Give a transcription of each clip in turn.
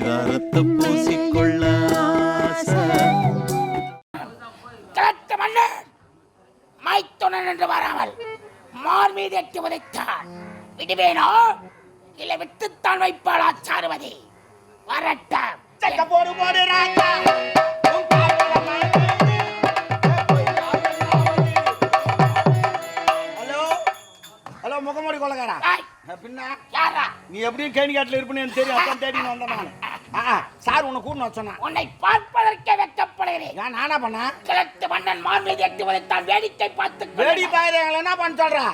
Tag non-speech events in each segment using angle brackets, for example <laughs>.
பரிதாரத்தை பூசிக்கொள்ள. கிழக்கு மன்னன் மைத்துனன் என்று வராமல் மார் மீது எட்டி உதைத்தான் விடுவேனோ? இல்லை விட்டுத்தான் வைப்பாளா சாருமதி? வரட்டும். போடு போடு ராஜா. ஹலோ? ஹலோ முகமூடி கொள்ளக்காரா பின்ன? யாரா? நீ எப்படியும் கேணி காட்டில் இருப்பேன்னு தெரியும். அதான் வந்தேன் நான். ஆ, சார் உன்னை கூட்டு சொன்னேன். உன்னை பார்ப்பதற்கே வெட்கப்படுகிறேன். ஏன் நானா பண்ணேன்? கிழக்கு மன்னன் மார் மீது எட்டி உதைத்தான் வேடிக்கை பார்த்து வேடி பாயிரம் எங்களை என்ன பண்ண சொல்றா?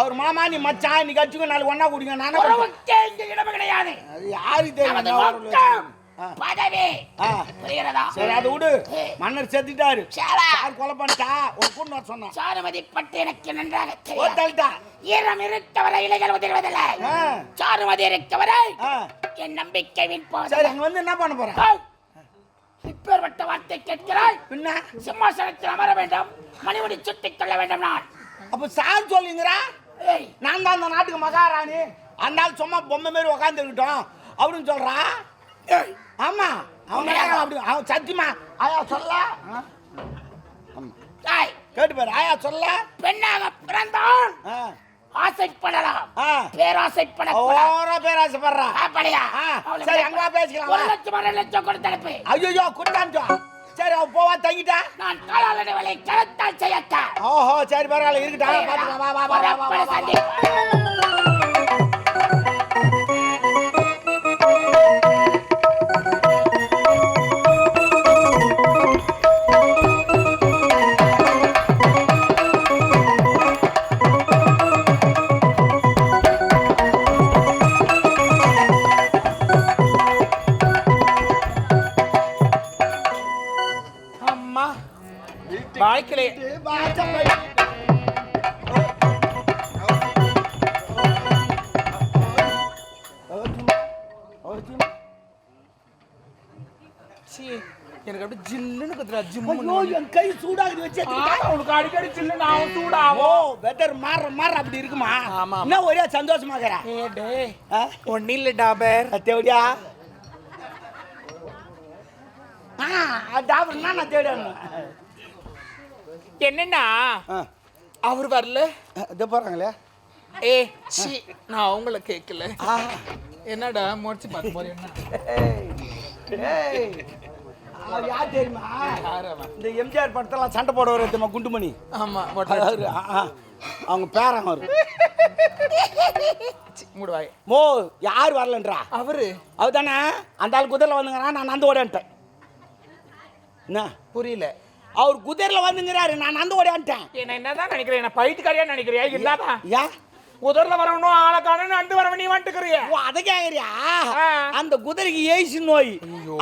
அவர் மாமா நீ மச்சான் நீ கட்சிக்கு நாளைக்கு ஒண்ணா குடிங்க நானே பண்ண இங்கு இடம் கிடையாது. அது யாருக்கு தெரியும்? பதவி. புரிகிறதா? சரி அதை விடு. மன்னர் செத்துட்டாரு. சார் கொலை பண்ணிட்டா? ஒரு கூட்டு வர சொன்னான். சாருமதி எனக்கு நன்றாக தெரியும். ஈரம் இருக்கவரை இலைகள் உதிர்வதில்லை. சாருமதி இருக்கவரை என் நம்பிக்கை வீண் சரி அங்க வந்து என்ன பண்ண போற? ஏய், இப்பேற்பட்ட வார்த்தை கேட்கிறாய்? பின்ன? சிம்மாசனத்தில் அமர வேண்டும். மணிமுடி சுட்டிக் கொள்ள வேண்டும் நான். அப்ப சார் சொல்லுங்கிறா? நான் தான் அந்த நாட்டுக்கு மகாராணி. அந்த சும்மா பொம்மை மாரி உக்காந்துருக்கட்டும். அப்படின்னு சொல்றா? ஆமா அவன்? அப்படி அவன் சத்தியமா ஆயா சொல்ல. ஏய், கேட்டு பாரு ஆயா சொல்ல பெண்ணாக பிறந்தான். ஆ. ஆசைப்படலாம். ஓரா பேராசைப்படுறா. அப்படியா? சரி, அங்க பேசிக்கலாம், ஒரு. லட்சம் ரெண்டு லட்சம் கொடுத்து அனுப்பு. ஐயோ குட்டான்டா சரி அவன் போவா தங்கிட்டா? நான் காலாளனை வேலை கலத்தால் செய்யத்தான். ஓஹோ சரி பரவாயில்ல இருக்கட்டும் பாத்துக்கலாம் வா வா வா வா எனக்கு அப்படியே ஜில்லுன்னு குத்துறா ஐயோ ஜிம்மு என் கை சூடாகுது வச்சு உனக்கு அடிக்கடி ஜில்லுன்னு ஆகும் சூடாகும் வெதர் மாற மாற அப்படி இருக்குமா? ஆமா. என்ன ஒரே சந்தோஷமா இருக்கிறா ஏ டேய் ஒன்னும் இல்லை டாபர். தேவடியா? ஆ டாக்டர் நான் தேடியாங்க என்னன்னா அவர் வரல? இது போறாங்களே. ஏ சி நான் அவங்கள கேட்கல என்னடா முடிச்சு பார்க்க போறேன் <laughs> ஏய், ஏய். அவர் யார் தெரியுமா? இந்த எம்ஜிஆர் படத்தெல்லாம் சண்டை போட வர தெரியுமா குண்டுமணி? ஆமா. அவங்க பேரன் அவரு. மூடுவாய். மோ யார் வரலன்றா? அவரு. அவர் தானே அந்த ஆள் குதிரையில் வந்துங்கிறான் நான் நந்து ஓடியான்ட்டேன் என்ன? புரியல. அவர் குதிரையில் வந்துங்கிறாரு நான் நந்து ஓடியான்ட்டேன் என்ன என்னதான் நினைக்கிறேன்? என்ன பைத்தியக்காரியா நினைக்கிறியா? இல்லாதான் யா? உதர்ல வரணும் ஆளை காணும் அண்டு வரவன் நீ வந்துக்கிறிய. ஓ அதை கேட்குறியா ஆ. அந்த குதிரைக்கு ஏசி நோய்.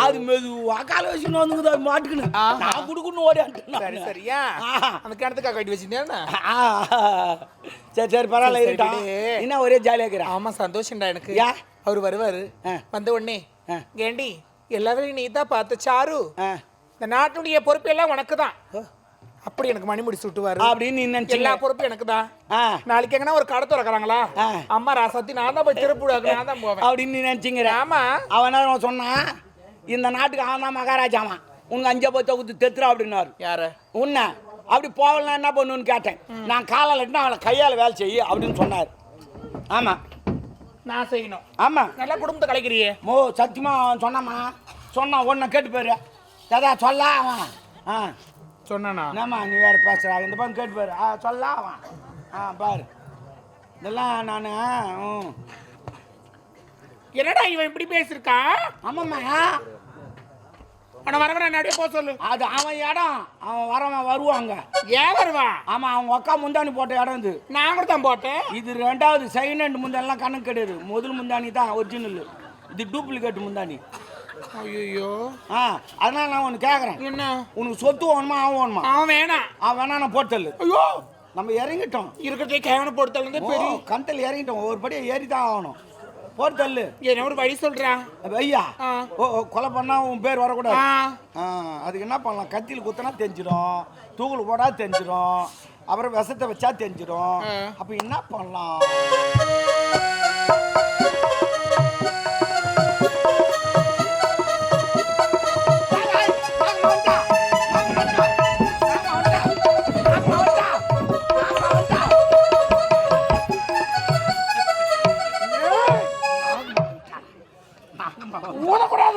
அது மெதுவா கால வச்சு வந்துங்குது அது மாட்டுக்குன்னு. ஆஹா. நான் குடுக்குன்னு ஓடியான்ட்டேன் சரி சரியா ஆஹா. அந்த கிணத்துக்கா கட்டி வச்சிருந்தேன் சரி சரி பரவாயில்ல இருக்கட்டும். என்ன ஒரே ஜாலியாக இருக்கிறா? ஆமா சந்தோஷம்டா எனக்கு. யா? அவர் வருவாரு. ஆ. வந்த உடனே ஆ. கேண்டி எல்லாரையும் நீ தான் பார்த்த சாரு? ஆ. இந்த நாட்டுடைய பொறுப்பு எல்லாம் உனக்கு தான் அப்படி எனக்கு மணிமுடி சுட்டுவாரு. அப்படின்னு நீ நினைச்சீங்க. எல்லா பொறுப்பும் எனக்கு தான் நாளைக்கு எங்கன்னா ஒரு கடை திறக்கறாங்களா. அம்மா ராசாத்தி நான் தான் போய் திருப்பூடாக்கு நான் தான் போவேன். அப்படின்னு நீ நினச்சிங்கிற. ஆமா. அவன் சொன்னான் இந்த நாட்டுக்கு அவன் தான் மகாராஜாவான். உனக்கு அஞ்சா போய் குத்து தெத்துறா அப்படின்னாரு. யார? உன்ன. அப்படி போகலன்னா என்ன பண்ணுன்னு கேட்டேன். நான் காலால் எட்டினா அவளை கையால் வேலை செய்ய அப்படின்னு சொன்னார். ஆமாம் நான் செய்யணும். ஆமாம் நல்லா குடும்பத்தை கலைக்கிறியே. மோ சத்தியமா அவன் சொன்னாமா? சொன்னான் ஒன்றை கேட்டு போயிரு எதா சொல்ல அவன். ஆ. சொன்னானா? என்னம்மா நீ வேறு பேசுகிறா இந்த பக்கம் கேட்டு போயிரு ஆ சொல்ல அவன். ஆ பாரு. இதெல்லாம் நான் ம் என்னடா இவன் இப்படி பேசியிருக்கான் ஆமாம்மா. அவனை வர வர போக சொல்லு. அது அவன் இடம். அவன் வரவன் வருவாங்க. ஏன் வருவான் ஆமாம் அவங்க அக்கா முந்தானி போட்ட இடம் இது. நான் கூட தான் போட்டேன். இது ரெண்டாவது செகண்ட் ஹேண்ட் முந்தானிலாம் கணக்கு கிடையாது முதல் முந்தானி தான் ஒரிஜினல் இது டூப்ளிகேட் முந்தானி ஐயோ ஆ அதனால நான் ஒன்று கேட்குறேன் என்ன? உனக்கு சொத்து வேணுமா அவன் வேணுமா? அவன் வேணாம் அவன் வேணா நான் போட்டல் ஐயோ. நம்ம இறங்கிட்டோம். இருக்கிறதே கேவன போடுத்தல் பெரிய கந்தல் இறங்கிட்டோம். ஒரு படியை ஏறி தான் ஆகணும் போர்த்தல்லு என்ன ஒரு வழி சொல்றான் ஐயா. ஓ கொலை பண்ணா உன் பேர் வரக்கூடாது. அதுக்கு என்ன பண்ணலாம்? கத்தியில் குத்தினா தெரிஞ்சிடும். தூக்குல போடா தெரிஞ்சிடும். அப்புறம் விஷத்தை வச்சா தெரிஞ்சிடும். அப்போ என்ன பண்ணலாம்?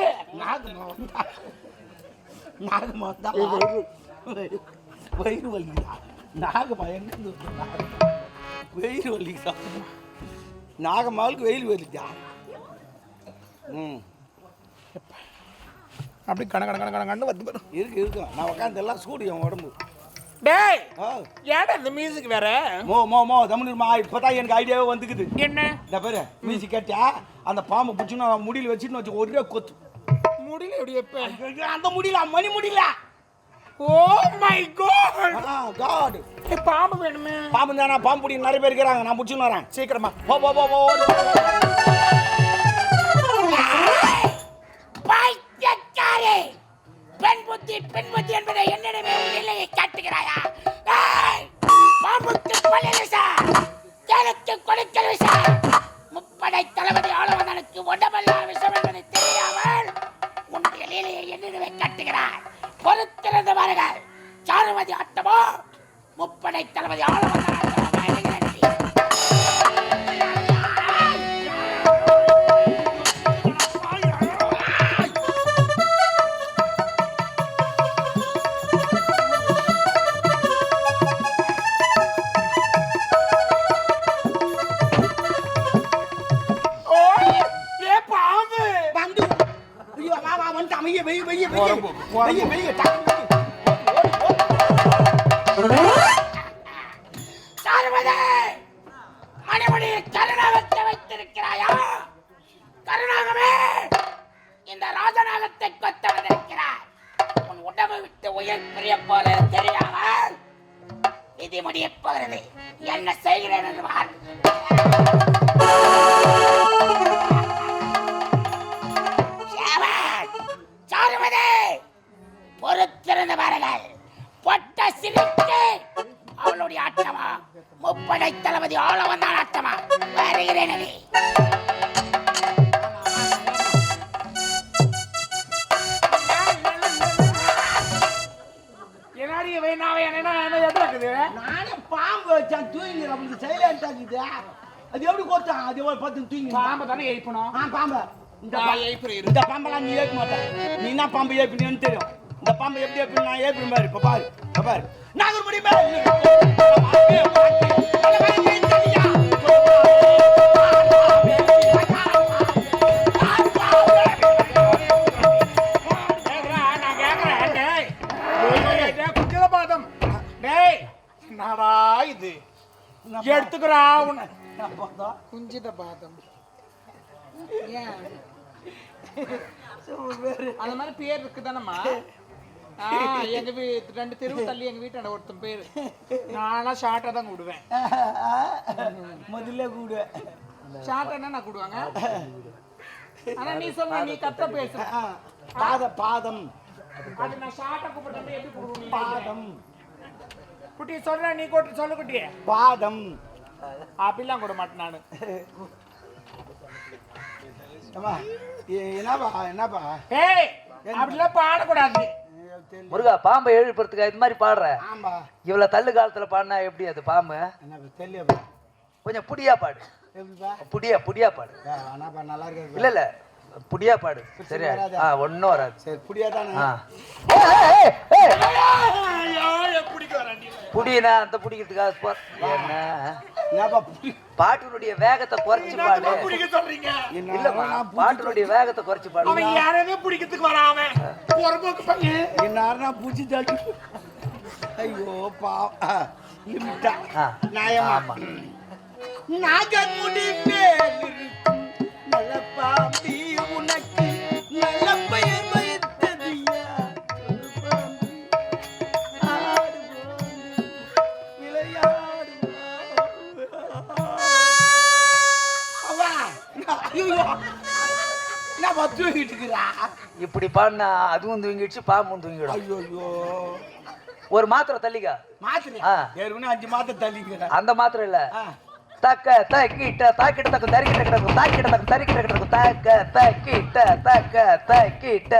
ஊதக்கூடாது நாகமா வந்தா நாகமா வந்தா வயிறு வலிக்குதா நாகமா எங்க வயிறு வலிக்குதா நாகம்மாவுக்கு வெயில் வலிக்குதா ம். அப்படி கண கண கண கண கண்ணு வந்து பாரு. இருக்கு இருக்கும் நான் உட்காந்து எல்லாம் சூடு என் உடம்பு. டேய் ஏடா இந்த மியூசிக் வேற? மோ மோ மோ தமிழ்மா இப்போதான் எனக்கு ஐடியாவே வந்துக்குது. என்ன? இந்த பேரு மியூசிக் கேட்டா அந்த பாம்பை பிடிச்சின்னு முடியல வச்சுன்னு வச்சு ஒரே கொத்து. முடியல எப்படி எப்ப? அந்த முடியல மணி முடியல. Oh my god ah god பாம்பு வேணுமே. பாம்பு தானே? பாம்பு பிடி நிறைய பேர் இருக்கிறாங்க. நான் பிடிச்சின்னு வரேன். சீக்கிரமா. போ போ போ போ. வா வந்து அமைய வெய் வெய் வெய் போறேன் போ, போறேன் வெய் வெய் டக்கு வெய். சாருமதி மணிமணியை கருணாகத்தை வைத்திருக்கிறாயா? கருணாகமே இந்த ராஜநாகத்தை கொத்த வந்திருக்கிறாய் உன் உடம்பு விட்டு உயிர் பிரிய போறது தெரியாமல் விதி போகிறது என்ன செய்கிறேன் என்று பொறுத்திருந்து பாருங்கள் பொட்ட சிரிக்கு அவளுடைய ஆட்டமா? முப்படை தளபதி ஆள வந்தான் ஆட்டமா? வருகிறேன் அடி. பாம்பு அது எப்படி கொத்தான் அது ஒரு பத்து தூங்கி பாம்பு தானே ஏய்ப்பணும்? ஆ பாம்பு. இந்த நான் பா- ஏய்ப்புறேன் இரு. இந்த பாம்பெல்லாம் நீ ஏற்க மாட்டேன் நீ என்ன பாம்பு ஏற்பினு தெரியும். இந்த பாம்பு எப்படி ஏற்பி நான் ஏற்பி பாரு. இப்ப பாரு. இப்ப பாரு. நாகர் முடியுமே ஏய்டா, நான் கேக்குறேன், டேய். டேய், டேய், குஞ்சித பாதம். டேய், என்னடா இது? எடுத்துக்கிறா உன்னை. குஞ்சித பாதம். ஏன்? அந்த மாதிரி பேர் இருக்குதானம்மா? எங்க வீ- ரெண்டு தெருவு தள்ளி எங்க வீட்டாண்ட ஒருத்தன் பேரு. நானா ஷார்ட்டா தான் கூடுவேன். <laughs> முதல்ல கூட ஷார்ட்டா நான் கூடுவாங்க? ஆனா நீ சொல்ற நீ கத்த பேசுற. ஆ, பாத பாதம். அது நான் ஷார்ட்டா கூப்பிட்டா எப்படி கூடுவேன் பாதம். குட்டி சொல்ற நீ கூட்டு சொல்லு குட்டி பாதம். அப்படிலாம் கூட மாட்டேன் நானு. என்னப்பா என்னப்பா? ஏய் அப்படிலாம் பாடக்கூடாது. முருகா பாம்பை எழுப்புறதுக்கு இது மாதிரி பாடுற. இவ்வளவு தள்ளு காலத்துல பாடினா எப்படி அது பாம்பு? கொஞ்சம் புடியா பாடு. புடியா புடியா பாடு. இல்ல இல்ல புடியா பாடு. சரியா? ஆ ஒன்னும் வராது. சரி புடியா தானே புடினா அந்த புடிக்கிறதுக்காக என்ன? பாட்டினுடைய வேகத்தை குறைச்சு பாடு. பிடிக்க சொல்றீங்க? இல்லம்மா பாட்டினுடைய வேகத்தை குறைச்சு பாடு. அவன் யாரையுமே பிடிக்கிறதுக்கு வராம பொறுப்புக்கு பையன் என்ன பூச்சி தாட்டி ஐயோ பா லிமிட்டா நியாயமா? ஆமா. நாகமுடி இருக்கும் நல்ல பாம்பி. என்னப்பா தூங்கிட்டு இருக்கிறா? இப்படி பாடினா அதுவும் தூங்கிடுச்சு பாம்பும் தூங்கிடும். ஐயோ, ஐயோ. ஒரு மாத்திரை தள்ளிக்கா. மாத்திரை. ஏற்கனவே அஞ்சு மாத்திரை தள்ளிக்கிறேன். அந்த மாத்திரை இல்ல. தக்க தக்கிட்ட தாக்கிட்ட தக்க தரிக்கிட்ட கிடக்கும் தாக்கிட்ட தக்க தரிக்கிட்ட கிடக்கும் தக்க தக்கிட்ட தக்க தக்கிட்ட.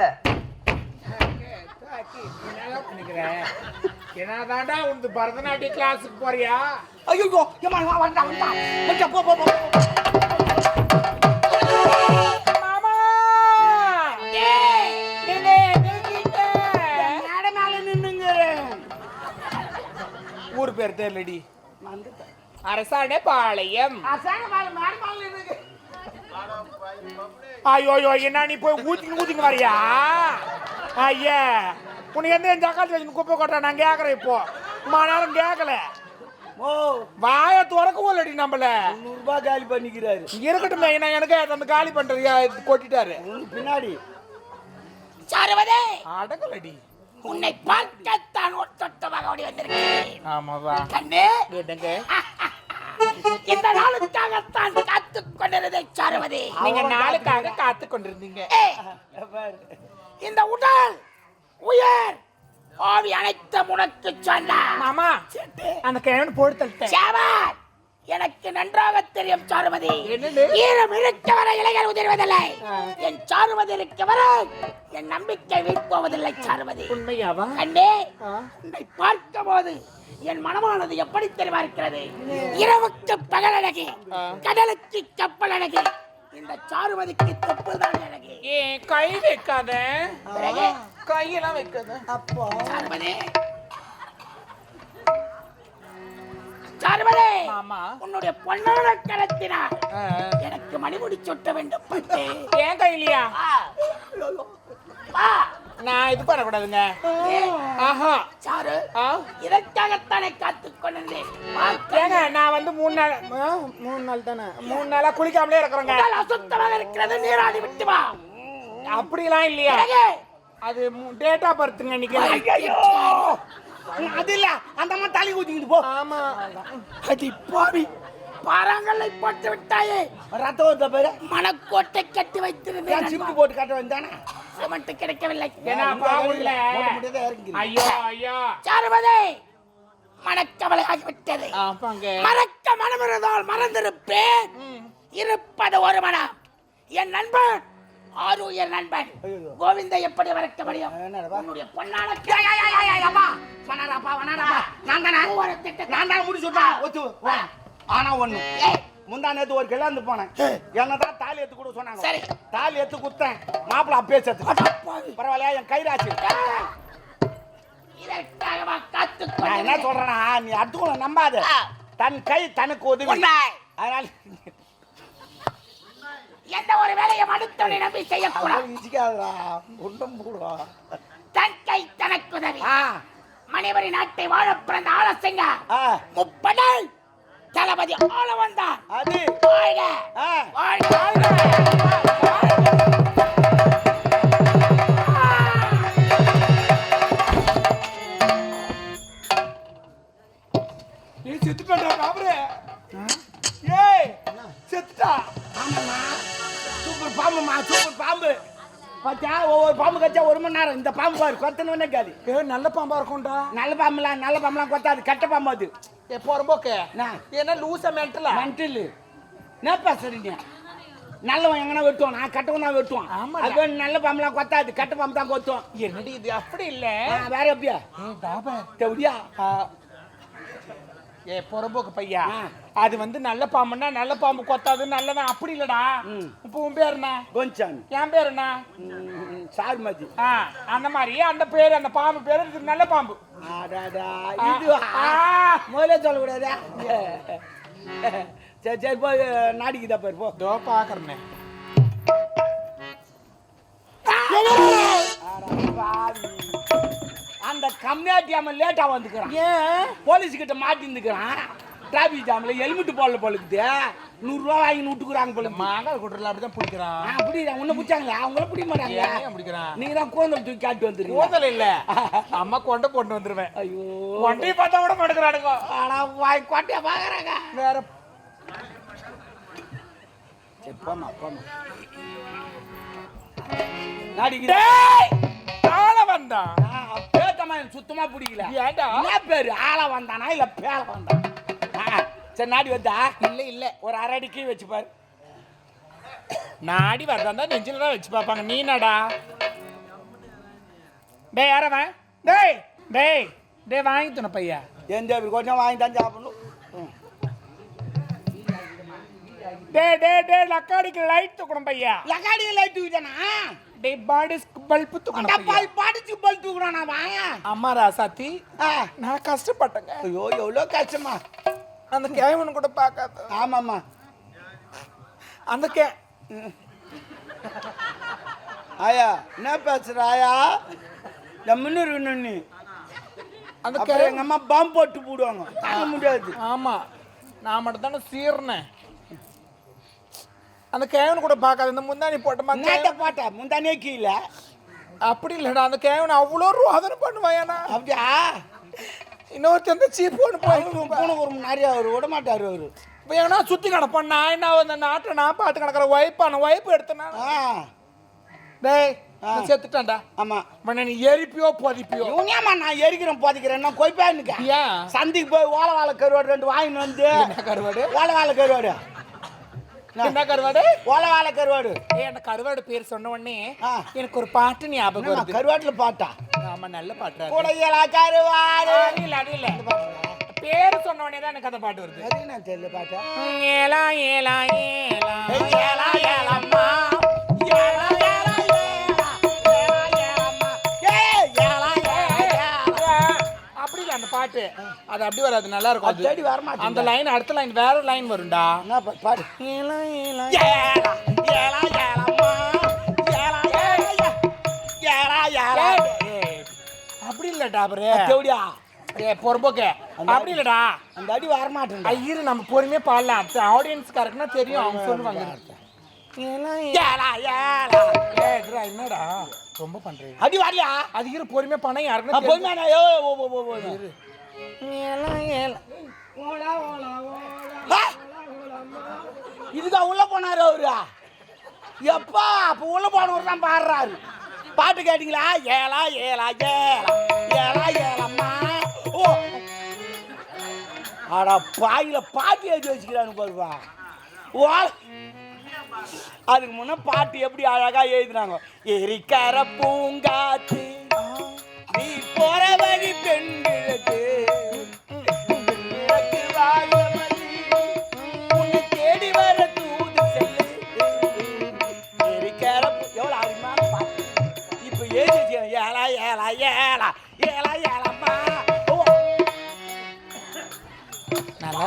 என்னதாண்டா உனது பரதநாட்டிய கிளாஸுக்கு போறியா? ஐயோ ஏமா வந்தா வந்தா வந்தா போ போ போ. பேர் தெரியலடி அரசாணை பாளையம். ஐயோ ஐயோ என்ன நீ போய் ஊத்திங்க ஊத்திங்க வரியா? ஐயா உனக்கு எந்த ஜக்காத்து வச்சு குப்பை கொட்டா நான் கேட்கறேன் இப்போ. நேரம் கேட்கல ஓ. வாய துறக்க போலடி நம்மள. முந்நூறு ரூபாய் காலி பண்ணிக்கிறாரு. இருக்கட்டும் நான் எனக்கு அந்த காலி பண்றது யா- கொட்டிட்டாரு? பின்னாடி. சாருவதே. அடங்கலடி. உன்னை பார்க்கத்தான் ஒட்டொட்டமாக ஓடி வந்திருக்கிறேன். ஆமாவா? கண்ணே. என்னங்க? <laughs> இந்த நாளுக்காகத்தான் காத்துக் கொண்டிருந்ததை சாருவதே. நீங்க நாளுக்காக காத்து கொண்டிருந்தீங்க. இந்த உடல் உயர் ஆவி அனைத்தும் உனக்கு சொன்னான் மாமா அந்த கிழவன் போட்டு தள்ளிட்டேன். எனக்கு நன்றாக தெரியும் சாருமதி. என்னது? ஈரம் இருக்க வரை இளைஞர் உதிர்வதில்லை என் சாருமதி இருக்க வரை என் நம்பிக்கை வீழ்ப்போவதில்லை சாருமதி. உண்மையாவா? கண்ணே ஆ. உன்னை பார்க்கும் போது என் மனமானது எப்படி தெரியுமா இருக்கிறது? இரவுக்கு பகல் அழகு. கடலுக்கு கப்பல் அழகு. இந்த சாருமதிக்கு தொப்புள் தான் அழகு. ஏன் கை வைக்காத? கையெல்லாம் வைக்காத. அப்போ. சாருமதி மாமா. உன்னுடைய பொன்னான கரத்தினால். எனக்கு மணிமுடி சுட்ட வேண்டும் ஏன் கையிலையா. நான் இது பண்ணக்கூடாதுங்க. ஆஹா. சாரு இதற்காகத்தானே கொண்டிருந்தேன். பார்க்க ஏங்க நான் வந்து மூணு நாள் மூணு நாள் தானே? மூணு நாளா குளிக்காமலே இருக்கிறேங்க. அசுத்தமாக இருக்கிறது நீராடி விட்டு வா. அப்படிலாம் இல்லையா? அது டேட் ஆஃப் பர்த்துங்க இன்னைக்கு அது இல்ல. அந்த அம்மா தலை ஊத்திக்கிட்டு போ. ஆமா. அடி பாவி. போட்டு விட்டாயே. ரத்தம் வருத பேரு கட்டி வைத்திருந்தேன் சிமெண்ட் போட்டு கட்ட வேண்டானே சிமெண்ட் கிடைக்கவில்லை. ஏன்னா பாவுல போட முடியாத இறங்கி ஐயோ ஐயோ. சாருமதி மனக்கவலை ஆகிவிட்டது ஆப்பாங்க மறக்க மனம் இருந்தால் மறந்திருப்பேன் இருப்பது ஒரு மனம் என் நண்பன் என் நண்பன். கோவிந்த எப்படி மறக்க முடியும்? என்னடா உன்னுடைய ஏய், அப்பா. வனாரப்பா, வனாரப்பா. நான் தானே? ஒவ்வொரு திட்டத்தை- நான் தான் முடி சொல்றேன்? ஒத்து வா. ஆனா ஒண்ணு. முந்தா நேத்து ஒரு கிளாந்து போனேன். என்னதான் தாலி எடுத்து கூட சொன்னாங்க. சரி. தாலி எடுத்து குத்தேன் மாப்பிள்ள அப்பே சேர்த்து. பரவாயில்லையா என் கைராசி? என்ன? சொல்றேன்னா நீ அடுத்துக்குள்ள நம்பாத. தன் கை தனக்கு உதவி. அதனால எந்த ஒரு வேலையும் அடுத்தவனை நம்பி செய்யக்கூடாது. அவ்வளவு இச்சிக்காதடா ஒன்றும் போடுவா. தன் கை தனக்கு உதவி. ஆ. மணிவரி நாட்டை வாழ பிறந்த ஆலசிங்க. முப்படை. தளபதி ஆள வந்தான். அது. வாழ்க. வாழ்க வாழ்க. நீ செத்துட்டா காபரே ஏய் செத்துட்டா. பாம்புமா சூப்பர் பாம்பு. பாத்தியா? ஒவ்வொரு பாம்பு கச்சா ஒரு மணி நேரம். இந்த பாம்பு பாரு கொத்தனே காலி. ஏ நல்ல பாம்பா இருக்கும்டா. நல்ல பாம்புலாம் நல்ல பாம்புலாம் கொத்தாது. கெட்ட பாம்பு அது. ஏ போறம்போக்கு என்ன? என்ன லூசா மென்டலா? மென்டல். என்ன பேசுறீங்க நல்லவன் எங்கன்னா வெட்டுவான். நான் கெட்டவன் தான் வெட்டுவான். அது நல்ல பாம்புலாம் கொத்தாது. கெட்ட பாம்பு தான் கொத்தும். என்னடி இது? அப்படி இல்ல. வேற எப்படியா? பாபா. தெவடியா ஏ புறம்போக்கு பையா. அது வந்து நல்ல பாம்புன்னா நல்ல பாம்பு கொத்தாது நல்லவன் அப்படி இல்லடா. இப்போ உன் பேர் என்ன கொஞ்சம் என் பேர் என்ன சார் மதி ஆ அந்த மாதிரி அந்த பேர் அந்த பாம்பு பேர் இது நல்ல பாம்பு. இது ஆ. முதல்ல சொல்லக்கூடாதா? சரி சரி போய் நாடிக்குதா பாரு போ. இதோ பாக்குறேன். அட பாவி. கம்யூனிட்டி அவன் லேட்டா வந்துக்கிறான். ஏன்? போலீஸ் கிட்ட மாட்டிருந்துக்கிறான் டிராபிக் ஜாம்ல ஹெல்மெட் போடல போலுக்குது நூறுரூவா வாங்கி விட்டுக்குறாங்க போல மாங்காய் குட்டுறல அப்படிதான் பிடிக்கிறான். ஆ பிடிக்கிறான் உன்னை பிடிச்சாங்களா? அவங்கள பிடிக்க மாட்டாங்க பிடிக்கிறான்? நீங்க தான் கூந்தல் தூக்கி காட்டி வந்துருக்கீங்க கூதல் இல்ல. <laughs> அம்மா கொண்ட போட்டு வந்துருவேன். ஐயோ. கொண்டையை பார்த்தா கூட மாட்டுக்கிறானுங்க ஆனா வாய் கொட்டையா பாக்குறாங்க வேற சரி போமா போமா நாடிக்குது ஆள வந்தான் பேத்தமா எனக்கு சுத்தமா பிடிக்கல ஏன்டா? என்ன பேரு? ஆள வந்தானா இல்ல பேல வந்தான் சரி நாடி வந்தா? இல்ல இல்ல. ஒரு அரை அடி கீ வச்சு பாரு. நாடி வரதா நெஞ்சில தான் வச்சு பார்ப்பாங்க. நீ என்னடா? டேய் யாரவன் டேய்! டேய் டேய் வாங்கி துணை பையா. எந்த கொஞ்சம் வாங்கி தான் சாப்பிடணும். டேய் டேய் டேய் லக்காடிக்கு லைட் தூக்கணும் பையா. லக்காடி லைட் தூக்கிட்டானா? டேய் பாடிஸ்க்கு பல்பு தூக்கணும் பால் பாடிச்சு பால் தூக்குறான் வாயா அம்மா ராசாத்தி. நான் கஷ்டப்பட்டேங்க. ஐயோ எவ்வளோ கஷ்டமா? அந்த கேவன் கூட பார்க்காத. ஆமாம்மா. அந்த கே ஆயா என்ன பேசுற ஆயா? ஜம்முன்னு இருக்கணும் அந்த அப்புறம் கே எங்க அம்மா பாம்பு போட்டு போடுவாங்க. தாங்க முடியாது. ஆமா. நான் மட்டும் தானே சீர்னேன். அந்த கேவன் கூட பார்க்காத இந்த முந்தானி போட்ட நேத்த பாட்டா முந்தானே கீழே. அப்படி இல்லடா அந்த கேவன் அவ்வளோ ரோதனை பண்ணுவாயானா அப்படியா? இன்னொருத்தன் வந்து சீப் ஒன்று போய் ஒரு நிறைய அவர் விட மாட்டாரு அவரு. இப்போ எவனா சுற்றி கிடப்பான்? நான் என்ன அந்த நாட்டை நான் பார்த்து கிடக்கிற ஒய்ப்பான ஒய்ப்பு எடுத்தேன்? ஆ. டேய் செத்துட்டேன்டா. ஆமா. நீ எரிப்பியோ பொதிப்பியோ? இவனேம்மா நான் எரிக்கிறேன் போதிக்கிறேன். நான் கொய்ப்பா இருக்கேன். ஏன்? சந்தைக்கு போய் ஓலை வாழை கருவாடு ரெண்டு வாங்கின்னு வந்து கருவாடு? ஓலை வாழை கருவாடு. என்ன? கருவாடு? ஓலை வாழை கருவாடு. ஏய் அந்த கருவாடு பேர் சொன்ன உடனே. எனக்கு ஒரு பாட்டு ஞாபகம் வருது. கருவாட்டுல பாட்டா? ஆமா நல்ல பாட்டு கூடையலா கருவாடு. இல்ல அது இல்ல பேர் சொன்ன உடனே தான் எனக்கு அந்த பாட்டு வருது. அது நான் தெரியல பாட்டா? ஏலா ஏலா ஏலா ஏலா ஏலம்மா. ஏலா ஏலா ஏலா பாட்டு. அது அப்படி வராது நல்லா இருக்கும் அது. தேடி வர மாட்டேங்குது. அந்த லைன் அடுத்த லைன் வேற லைன் வரும்டா. என்ன பாடு. ஏலா ஏலா ஏலா ஏலா ஏலம்மா. ஏலா ஏலா ஏலா ஏலா. ஏய், அப்படி இல்லடா அவரு. தேவடியா? ஏ பொறுப்போக்கே அப்படி இல்லடா. அந்த அடி வர மாட்டேன் ஐயரு நம்ம பொறுமையா பாடலாம். ஆடியன்ஸ்காரக்குன்னா தெரியும் அவங்க சொல்லுவாங்க. என்னடா? ரொம்ப பண்றீங்க. அடி வரியா? அது இரு பொறுமையா பணம் நான் யாருக்குன்னா போய் இதுக்கா உள்ள போனாரு அவரு? எப்பா அப்ப உள்ள போனவர் தான் பாடுறாரு. பாட்டு கேட்டீங்களா? ஏலா ஏலா ஏலா ஏலா ஏலம்மா. ஓ! அட பாயில பாட்டு எழுதி வச்சுக்கிறானு பாருப்பா. ஓ! அதுக்கு முன்ன பாட்டு எப்படி அழகா எழுதுனாங்க? எரிக்கர பூங்காத்து நீ போற வழி பெண்களுக்கு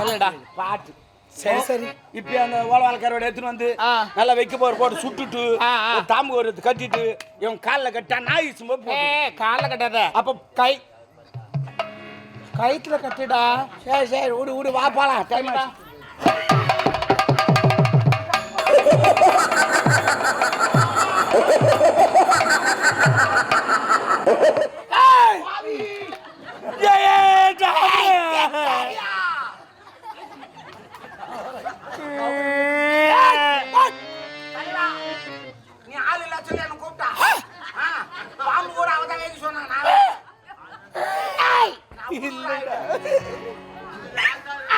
இல்லடா பாட்டு சரி சரி இப்ப அந்த ஓலவால கருவாடு எடுத்துன்னு வந்து. நல்லா வைக்க போற போட்டு சுட்டுட்டு தாம்பு ஒரு கட்டிட்டு இவன் காலில் கட்டா நாய் சும்மா கால்ல கட்டாத அப்ப கை கயித்துல கட்டுடா சரி சரி விடு விடு வா போலாம் டைம் ஆச்சு நீ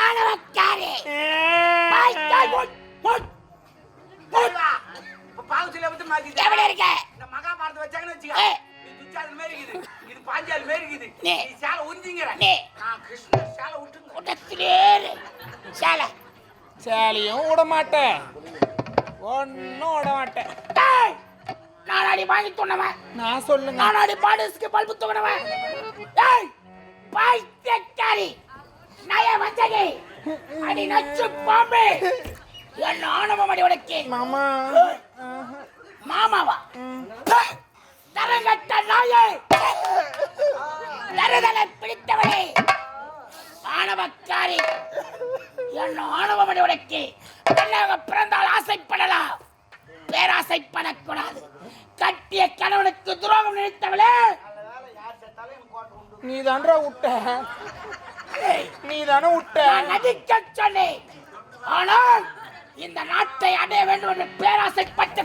ஆணவக்காரி. பாவச்சில வந்து மாத்திட்டா எവിടെ இருக்க? இந்த மகாபாரதம் வச்சாங்கன்னு வச்சுக்க. ஏய். துச்சாதன் மாதிரி இருக்குது. இது பாஞ்சாலி மாதிரி இருக்குது. நீ. சேலை உறிஞ்சிங்கிற. நீ. நான் கிருஷ்ணர் சேலை விட்டுங்க கூட்டத்திலே இரு. சேலை. சேலையும் விட மாட்டேன். ஒன்னும் விட மாட்டேன். டேய், நானாடி வாங்கி துண்ணவன் நான் சொல்லுங்க. நானாடி பாடிஸ்க்கு பல்பு தூக்கினவன் டேய் பாய்க்காரி நய வந்தகை அடி நச்சு பாம்பே. என்ன ஆணவம் அடி உனக்கு? மாமா. மாமாவா? தரங்கட்ட நாயே. தருதலை பிடித்தவனே ஆணவக்காரி. என்ன ஆணவமடி உடைக்கு பெண்ணாக பிறந்தால் ஆசைப்படலாம். பேராசைப்படக்கூடாது. கட்டிய கணவனுக்கு துரோகம் நினைத்தவளே. நீ தான்றா விட்ட நீ தானே விட்ட நான் நதிக்க சொன்னேன். ஆனால் இந்த நாட்டை அடைய வேண்டும் என்று பேராசைப்பட்டு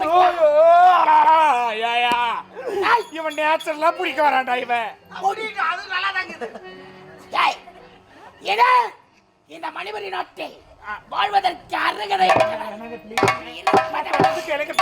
இவன் நேச்சுரலா பிடிக்க வரான்டா இவன். அது நல்லா தாங்க இது இந்த மணிபுரி நாட்டில் வாழ்வதற்கு அருகதை. எனக்கு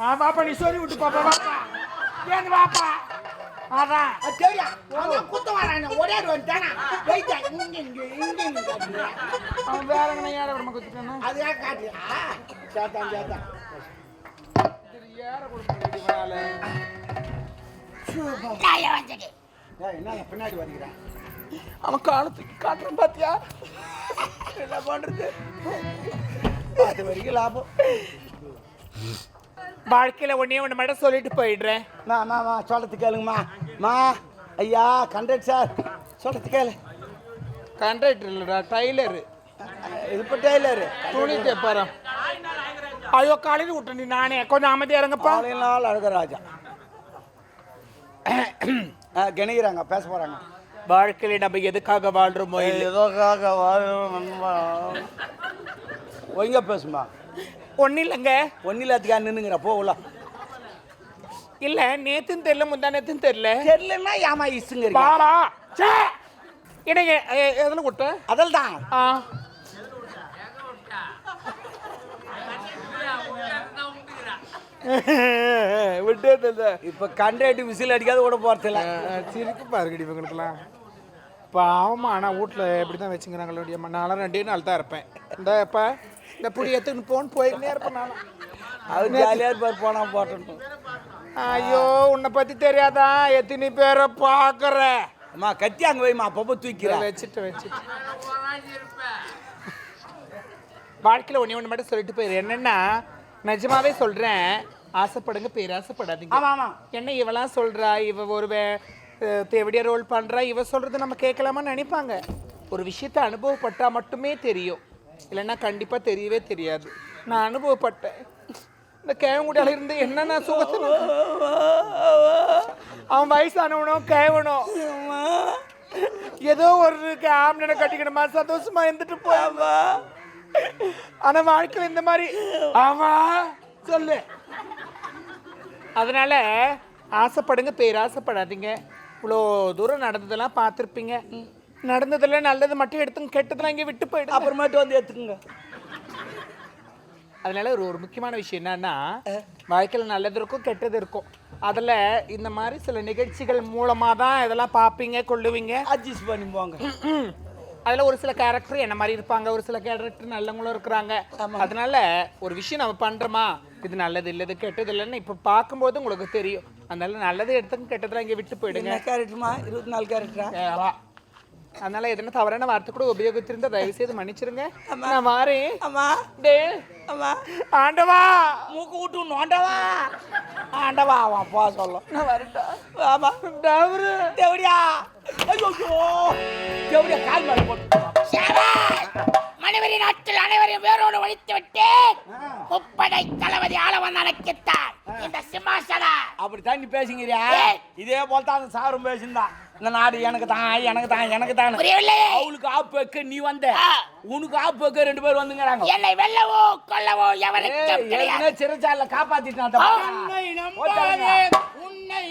ஆ பாப்பா நீ சொல்லி விட்டு பாப்பா பாப்பா ஏன் பாப்பா அதான் அது தெரியா அவன் குத்த வரான் ஒரே வந்துட்டானா வெயிட்டா இங்க இங்க இங்க இங்க? அவன் வேற எங்கன ஏற விட குத்துட்டானா? அது ஏன் காட்டுறியா? சேத்தான் சேத்தான். ஏற கொடுக்க என்ன பின்னாடி வருகிறேன்? அவன் காலத்துக்கு காட்டுறான் பாத்தியா? என்ன பண்றது? அது வரைக்கும் லாபம். வாழ்க்கையில ஒன்னே ஒண்ணு மட்டும் சொல்லிட்டு போயிடுறேன் மா மா மா சொல்றது கேளுங்கம்மா. மா ஐயா கண்டக்ட் சார் சொல்றது கேளு. கண்டக்டர் இல்லடா டைலரு இது இப்போ டெய்லரு துணி தைப்பாராம் ஐயோ காலையில் விட்டு நீ நானே. கொஞ்சம் அமைதியா இருங்கப்பா. நாள் அழகராஜா. ஆ, கணிக்கிறாங்க பேச போறாங்க. வாழ்க்கையில நம்ம எதுக்காக வாழ்றோமோ இல்லை ஏதோக்காக ஒழுங்கா பேசுமா ஒன்றும் இல்லைங்க. ஒன்னும் இல்லாத்துக்கா நின்னுங்கிற? போ உள்ள. இல்ல நேத்தும் தெரியல முந்தா நேத்தும் தெரியல. தெரியலன்னா ஏமா இசுங்க பாலா சே இடைங்க எதில் விட்ட அதில் தான். ஆ. விட்டு இப்போ கண்டக்ட் விசில் அடிக்காத கூட போறதில்ல சிரிக்கு பாருங்கடி இவங்களுக்குலாம் பாவமா ஆனால் வீட்டில் எப்படி தான் வச்சுங்கிறாங்களோ நானும் ரெண்டே நாள் தான் இருப்பேன். இந்த இப்போ இந்த புடி எடுத்துன்னு போன்னு போயிருந்தே இருப்பேன் நானும் அது ஜாலியாக இருப்பார் போனா போட்டோம் ஐயோ உன்னை பற்றி தெரியாதா? எத்தனை பேரை பார்க்குற அம்மா கத்தி அங்கே வைமா அப்பப்போ தூக்கிறேன் வச்சுட்டு வச்சுட்டு. வாழ்க்கையில் ஒன்றே ஒன்று மட்டும் சொல்லிட்டு போயிரு. என்னன்னா நிஜமாவே சொல்கிறேன் ஆசைப்படுங்க பேராசைப்படாதீங்க. ஆமா ஆமா. என்ன இவெல்லாம் சொல்றா? இவ ஒரு தேவடியா ரோல் பண்றா? இவ சொல்றது நம்ம கேட்கலாமான்னு நினைப்பாங்க. ஒரு விஷயத்தை அனுபவப்பட்டா மட்டுமே தெரியும். இல்லைன்னா கண்டிப்பாக தெரியவே தெரியாது. நான் அனுபவப்பட்டேன். இந்த கேவங்குடியால இருந்து என்னென்ன சுகத்தை அவன் வயசானவனும் கேவனும் ஏதோ ஒரு ஆம்பளை கட்டிக்கணுமா சந்தோஷமா இருந்துட்டு போயாமா ஆனா வாழ்க்கையில் இந்த மாதிரி ஆமா சொல்லு. அதனால ஆசைப்படுங்க பேர் ஆசைப்படாதீங்க இவ்வளோ தூரம் நடந்ததெல்லாம் பார்த்துருப்பீங்க. நடந்ததில் நல்லது மட்டும் எடுத்துங்க கெட்டதெல்லாம் இங்கே விட்டு போயிடும் அப்புறமேட்டு வந்து எடுத்துக்கோங்க அதனால ஒரு ஒரு முக்கியமான விஷயம் என்னன்னா வாழ்க்கையில் நல்லது இருக்கும் கெட்டது இருக்கும். அதில் இந்த மாதிரி சில நிகழ்ச்சிகள் மூலமாக தான் இதெல்லாம் பார்ப்பீங்க கொள்ளுவீங்க. அட்ஜஸ்ட் பண்ணி போங்க. அதில் ஒரு சில கேரக்டர் என்ன மாதிரி இருப்பாங்க ஒரு சில கேரக்டர் நல்லவங்களும் இருக்கிறாங்க. அதனால ஒரு விஷயம் நம்ம பண்ணுறோமா இது நல்லது இல்லை இது கெட்டது இல்லைன்னு இப்போ பார்க்கும்போது உங்களுக்கு தெரியும். அதனால நல்லது எடுத்துங்க கெட்டதெல்லாம் இங்கே விட்டு போயிடுங்க. என்ன கேரக்டருமா இருபத்தி நாலு கேரக்டரா. அதனால எதனா தவறான வார்த்தை கூட உபயோகித்திருந்தா தயவு செய்து மன்னிச்சிருங்க நான் மாறேன் ஆமா டே. ஆமா ஆண்டவா. மூக்கு விட்டு நோண்டவா ஆண்டவா அவன் போ சொல்லும். நான் வரட்டா. ஆமா. டவரு. தேவடியா. ஐயோ தேவடியா கால் மேல போட்டு. மனைவரி நாட்டில் அனைவரையும் வேரோடு ஒழித்து விட்டேன். முப்படை தளபதி ஆளவன் அழைக்கிட்டார் இந்த சிம்மாசனம். அப்படி தண்ணி பேசுங்கிறியா. இதே போல தான் அந்த சாரும் பேசியிருந்தான். இந்த நாடு எனக்கு தான் எனக்கு தான் எனக்கு தான் அவளுக்கு ஆப்பு வைக்க நீ வந்த. உனக்கு ஆப்பு வைக்க ரெண்டு பேர் வந்துங்கிறாங்க. என்னை வெல்லவோ கொல்லவோ எவருக்கும் கிடையாது சிறைச்சாலைல காப்பாத்திட்டான் உன்னை